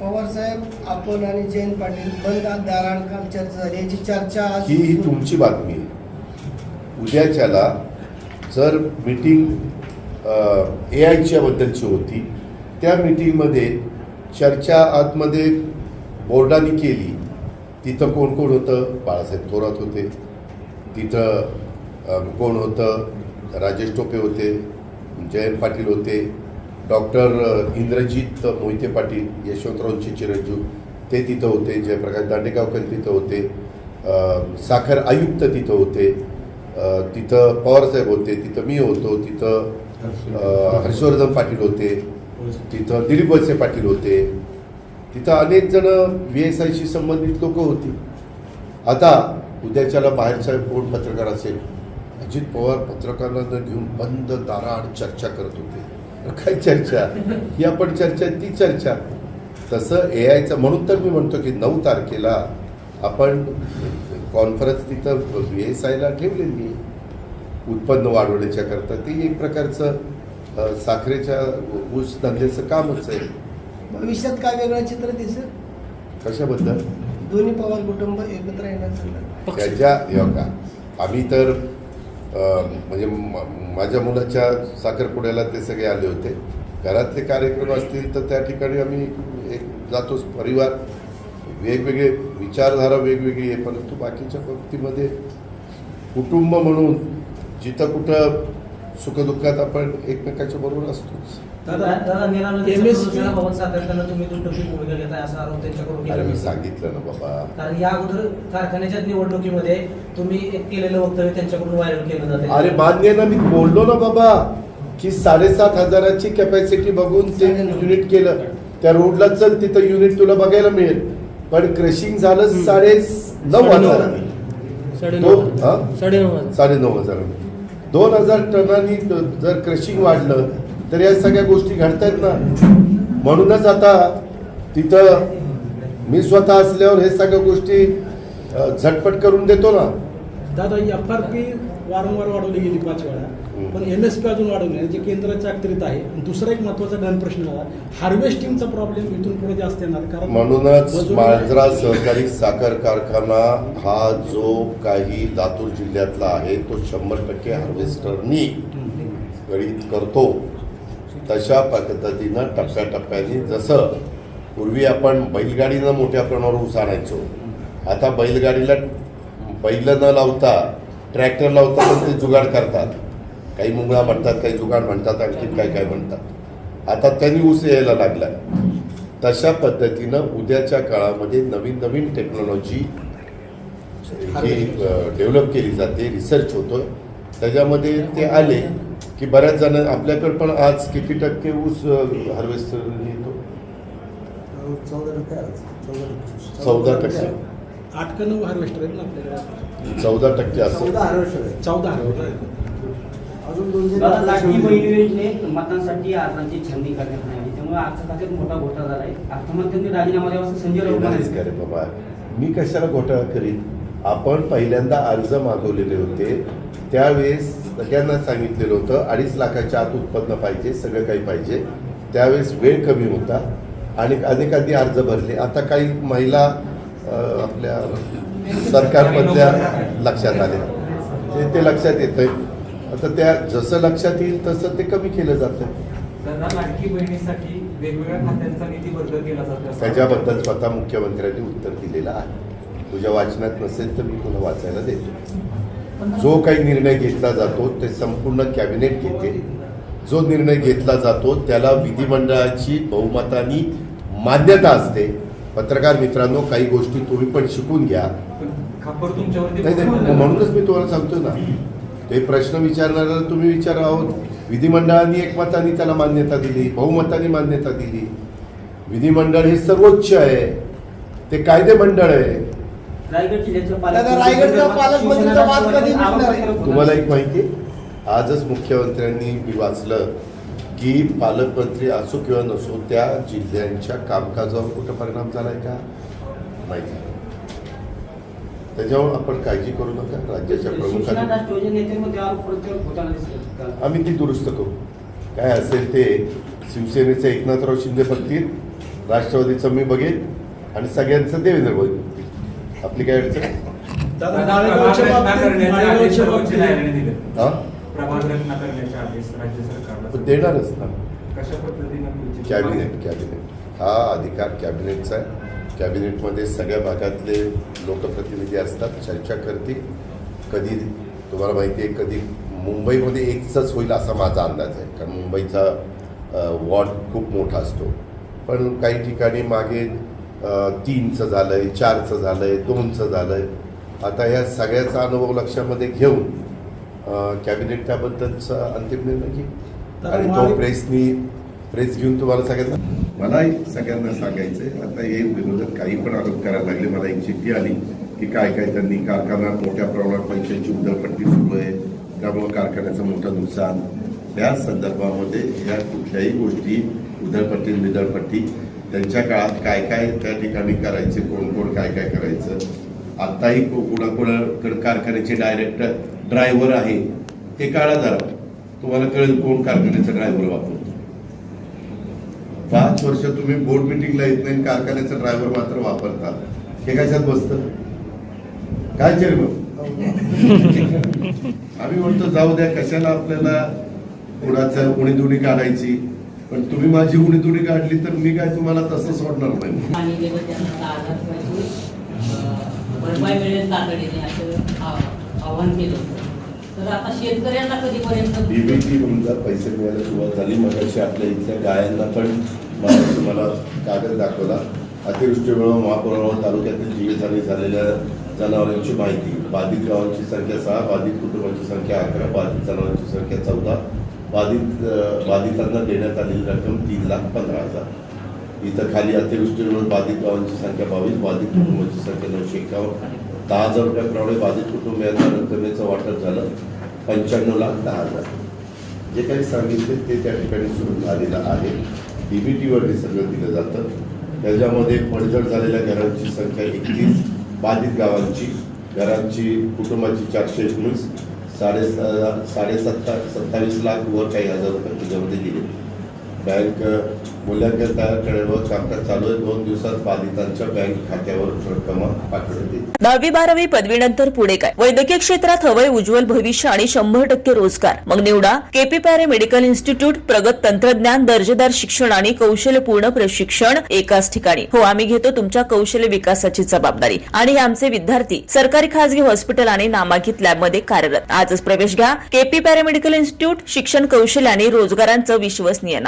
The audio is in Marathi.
पवारसाहेब आपण आणि जयंत पाटील बंद दारांकाम चर्चा झाली याची चर्चा आज ही ही तुमची बातमी आहे. उद्याच्याला जर मीटिंग ए आयच्या बद्दलची होती त्या मीटिंगमध्ये चर्चा आतमध्ये बोर्डाने केली. तिथं कोण कोण होतं? बाळासाहेब थोरात होते. तिथं कोण होतं? राजेश टोपे होते. जयंत पाटील होते. डॉक्टर इंद्रजित मोहिते पाटील यशवंतरावचे चिरंजीव ते तिथं होते जयप्रकाश दांडेगावकर तिथं होते साखर आयुक्त तिथं होते तिथं पवारसाहेब होते तिथं मी होतो तिथं हर्षवर्धन पाटील होते तिथं दिलीप वळसे पाटील होते तिथं अनेक जण व्ही एस आयशी संबंधित लोक होती. आता उद्याच्याला बाहेरचा कोण पत्रकार असेल? अजित पवार पत्रकारांना घेऊन बंद दाराआड चर्चा करत होते. काय चर्चा? ही आपण चर्चा ती चर्चा. तसं ए आयचं म्हणून तर मी म्हणतो की नऊ तारखेला आपण कॉन्फरन्स तिथं व्ही एस आयला ठेवलेली आहे. उत्पन्न वाढवण्याच्या करता ते एक प्रकारचं साखरेच्या ऊस धंद्याचं कामच आहे. भविष्यात काय वेगळं चित्र दिसेल? कशाबद्दल? दोन्ही पवार कुटुंब एकत्र येणार चाललं त्याच्या का आम्ही तर म्हणजे म- माझ्या मुलाच्या साखरपुड्याला ते सगळे आले होते. घरातले कार्यक्रम असतील तर त्या ठिकाणी आम्ही एक जातोच परिवार वेगवेगळे विचारधारा वेगवेगळी आहे. परंतु बाकीच्या बाबतीमध्ये कुटुंब म्हणून जिथं कुठं सुखदुःखात आपण एकमेकाच्या बरोबर असतोच. अरे मी. सांगितलं ना बाबा. कारण या अगोदर कारखान्याच्या निवडणुकीमध्ये तुम्ही एक केलेलं वक्तव्य त्यांच्याकडून व्हायरल केलं जाते. अरे मान्य ना मी बोललो ना बाबा की साडेसात हजाराची कॅपॅसिटी बघून ते युनिट केलं. त्या रोडला चल तिथं युनिट तुला बघायला मिळेल. पण क्रशिंग झालं साडे नऊ हजार. साडेनऊ हजार. दोन हजार टनांनी जर क्रशिंग वाढलं तर या सगळ्या गोष्टी घडतायत ना. म्हणूनच आता तिथं मी स्वतः असल्यावर हे सगळ्या गोष्टी झटपट करून देतो ना. दादा एफ आर पी वारंवार वाढवली गेली पाच वेळा. पण एम एस पी अजून वाढवली जे केंद्राच्या अखत्यारीत आहे. दुसरा एक महत्त्वाचा गण प्रश्न आला हार्वेस्टिंगचा प्रॉब्लेम इथून पुढे जास्त येणार कारण म्हणूनच मजुरी- मांजरा सहकारी साखर कारखाना हा जो काही लातूर जिल्ह्यातला आहे तो शंभर टक्के हार्वेस्टरनी गळीत करतो. तशा पद्धतीनं टप्प्याटप्प्याने जसं पूर्वी आपण बैलगाडीनं मोठ्या प्रमाणावर ऊस आणायचो आता बैलगाडीला बैल न लावता ट्रॅक्टर लावता पण ते जुगाड करतात. काही मुंगळा म्हणतात काही जुगाड म्हणतात आणखी काय काय म्हणतात. आता त्यांनी ऊस यायला लागला तशा पद्धतीनं उद्याच्या काळामध्ये नवीन नवीन टेक्नॉलॉजी ही डेव्हलप केली जाते रिसर्च होतो त्याच्यामध्ये ते आले. की बऱ्याच जण आपल्याकडे पण आज किती टक्के ऊस हार्वेस्टर येतो? चौदा टक्के आठ का नऊ हार्वेस्टर आहेत ना आपल्याकडे? चौदा टक्के असं. चौदा हार्वेस्टर मतदानासाठी अर्जांची छाननी करण्यात नाही त्यामुळे आजच्या तारखेत मोठा घोटाळा झालाय. अर्थमंत्र्यांनी राजीनामा द्यावा असं संजय राऊत नाहीच म्हणाले. का रे बाबा. मी कशाला घोटाळा करीन? आपण पहिल्यांदा अर्ज मागवलेले होते. त्यावेळेस सगळ्यांना सांगितलेलं होतं अडीच लाखाच्या आत उत्पन्न पाहिजे सगळं काही पाहिजे. त्यावेळेस वेळ कमी होता आणि अनेकांनी अर्ज भरले. आता काही महिला आपल्या सरकारमधल्या लक्षात आले ते ते लक्षात येतंय. आता त्या जसं लक्षात येईल तसं ते कमी केलं जातं त्याच्याबद्दल स्वतः मुख्यमंत्र्यांनी उत्तर दिलेलं आहे. तुझ्या वाचनात नसेल तर मी तुला वाचायला देतो. जो काही निर्णय घेतला जातो ते संपूर्ण कॅबिनेट घेते. जो निर्णय घेतला जातो त्याला विधिमंडळाची बहुमतानी मान्यता असते. पत्रकार मित्रांनो काही गोष्टी तुम्ही पण शिकून घ्या. म्हणूनच मी तुम्हाला सांगतो ना. ते प्रश्न विचारणारा तुम्ही विचारा आहोत. विधिमंडळाने एकमताने त्याला मान्यता दिली बहुमताने मान्यता दिली. विधिमंडळ हे सर्वोच्च आहे. ते कायदे मंडळ आहे. रायगड जिल्ह्याच्या दादा, रायगडचा पालकमंत्रीचा वाद कधी मिटणार आहे? तुम्हाला एक माहिती आहे? आजच मुख्यमंत्र्यांनी मी वाचलं की पालकमंत्री असो किंवा नसो त्या जिल्ह्यांच्या कामकाजावर कुठं परिणाम झालाय का नाही झाला. त्याच्यावर आपण काळजी करू नका राज्याच्या प्रमुखांनी राष्ट्रवादी नेत्यांमध्ये आरोप प्रत्यारोप होताना दिसत काल. आम्ही ती दुरुस्त करू काय असेल ते शिवसेनेचे एकनाथराव शिंदे बघतील राष्ट्रवादीचं मी बघेन आणि सगळ्यांचं देवेंद्र बघेन आपली काय अडचण? दादा माळेगावच्या बाबतीत माळेगावच्या बाबतीत हा? पण देणारच ना. कशा पद्धतीनं तुमची- कॅबिनेट कॅबिनेट. हा अधिकार कॅबिनेटचा आहे. कॅबिनेटमध्ये सगळ्या भागातले लोकप्रतिनिधी असतात चर्चा करतील. कधी तुम्हाला माहिती आहे कधी मुंबईमध्ये एकचाच होईल असा माझा अंदाज आहे. कारण मुंबईचा वॉर्ड खूप मोठा असतो. पण काही ठिकाणी मागे तीनचं झालं आहे चारचं झालं आहे दोनचं झालं आहे आता ह्या सगळ्याचा अनुभव लक्षामध्ये घेऊन कॅबिनेट त्याबद्दलचा अंतिम निर्णय घेईल तर आणि तो प्रेसनी प्रेस घेऊन तुम्हाला सगळ्यांना मलाही सगळ्यांना सांगायचंय आता हे विरोधक काही पण आरोप करायला लागले मला एक चिठ्ठी आली की काय काय त्यांनी कारखान्यात मोठ्या प्रमाणात पैशांची उधळपट्टी सुरू आहे त्यामुळे कारखान्याचं मोठं नुकसान. त्या संदर्भामध्ये या कुठल्याही गोष्टी उधळपट्टी निधळपट्टी त्यांच्या काळात काय काय त्या ठिकाणी करायचे कोण कोण काय काय करायचं. आत्ताही कुणाकुणाकडे कारखान्याचे डायरेक्टर ड्रायव्हर आहे ते काळा जरा तुम्हाला कळेल कोण कारखान्याचा ड्रायव्हर वापरतो. पाच वर्ष तुम्ही बोर्ड मिटिंगला येत नाही कारखान्याचा ड्रायव्हर मात्र वापरता. हे कशात बसतं? काय चेअरमन आम्ही म्हणतो जाऊ द्या कशाला आपल्याला कुणाचं उणीदुणी काढायची? पण तुम्ही माझी उणीदुणी काढली तर मी काय तुम्हाला तसं सोडणार नाही. डीबीटी पैसे मिळायला सुरुवात झाली मगाशी आपल्या इथल्या गायांना पण मला तुम्हाला कागद दाखवला. अतिवृष्टीमुळे महापुरामुळे तालुक्यातील जीवितहानी झालेल्या जनावरांची माहिती. बाधित गावांची संख्या सहा बाधित कुटुंबांची संख्या अकरा बाधित जनावरांची संख्या चौदा. बाधित बाधितांना देण्यात आलेली रक्कम तीन लाख पंधरा हजार. इथं खाली अतिवृष्टीमुळे बाधित गावांची संख्या बावीस बाधित कुटुंबांची संख्या नऊशे एकावन्न दहा हजार रुपयाप्रमाणे बाधित कुटुंबियांना रक्कमेचं वाटप झालं. पंच्याण्णव लाख दहा हजार. जे काही सांगितले ते त्या ठिकाणी सुरू झालेलं आहे. डीबीटीवर हे सगळं दिलं जातं. त्याच्यामध्ये पडझड झालेल्या घरांची संख्या एकतीस बाधित गावांची घरांची कुटुंबाची चारशे एकोणीस साडे साडे सत्ता सत्तावीस लाख वर काही हजार रुपये त्याच्यामध्ये दिले बँक मूल्यांकन तयार करण्यावर कामकाज चालू आहे. दोन दिवसात बाधितांच्या बँक खात्यावर रक्कम पाठवण्यात येईल दहावी बारावी पदवीनंतर पुढे काय? वैद्यकीय क्षेत्रात हवंय उज्ज्वल भविष्य आणि शंभर टक्के रोजगार. मग निवडा. केपी पॅरे मेडिकल इन्स्टिट्यूट प्रगत तंत्रज्ञान दर्जेदार शिक्षण आणि कौशल्यपूर्ण प्रशिक्षण एकाच ठिकाणी. हो आम्ही घेतो तुमच्या कौशल्य विकासाची जबाबदारी. आणि आमचे विद्यार्थी सरकारी खासगी हॉस्पिटल आणि नामांकित लॅबमध्ये कार्यरत. आजच प्रवेश घ्या. केपी पॅरामेडिकल इन्स्टिट्यूट शिक्षण कौशल्य आणि रोजगारांचं विश्वसनीय